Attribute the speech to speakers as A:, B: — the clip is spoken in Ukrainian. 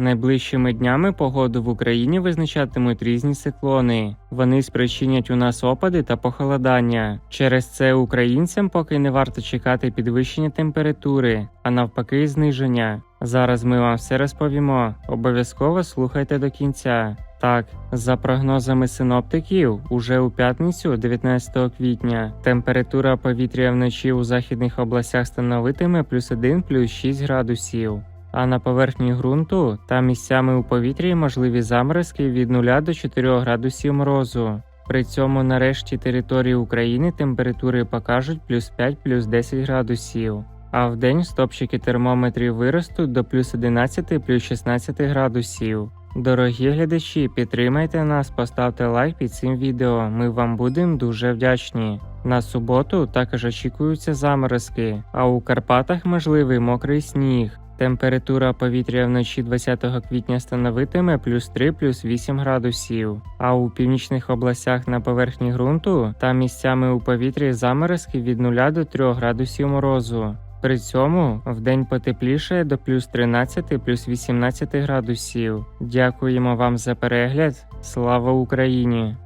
A: Найближчими днями погоду в Україні визначатимуть різні циклони. Вони спричинять у нас опади та похолодання. Через це українцям поки не варто чекати підвищення температури, а навпаки, зниження. Зараз ми вам все розповімо. Обов'язково слухайте до кінця. Так, за прогнозами синоптиків, уже у п'ятницю, 19 квітня, температура повітря вночі у західних областях становитиме плюс 1 плюс 6 градусів. А на поверхні ґрунту та місцями у повітрі можливі заморозки від 0 до 4 градусів морозу. При цьому на решті території України температури покажуть плюс 5 плюс 10 градусів. А в день стопчики термометрів виростуть до плюс 11 плюс 16 градусів. Дорогі глядачі, підтримайте нас, поставте лайк під цим відео. Ми вам будемо дуже вдячні. На суботу також очікуються заморозки, а у Карпатах можливий мокрий сніг. Температура повітря вночі 20 квітня становитиме плюс 3 плюс 8 градусів, а у північних областях на поверхні ґрунту та місцями у повітрі заморозки від 0 до 3 градусів морозу. При цьому вдень потепліше до плюс 13 плюс 18 градусів. Дякуємо вам за перегляд. Слава Україні!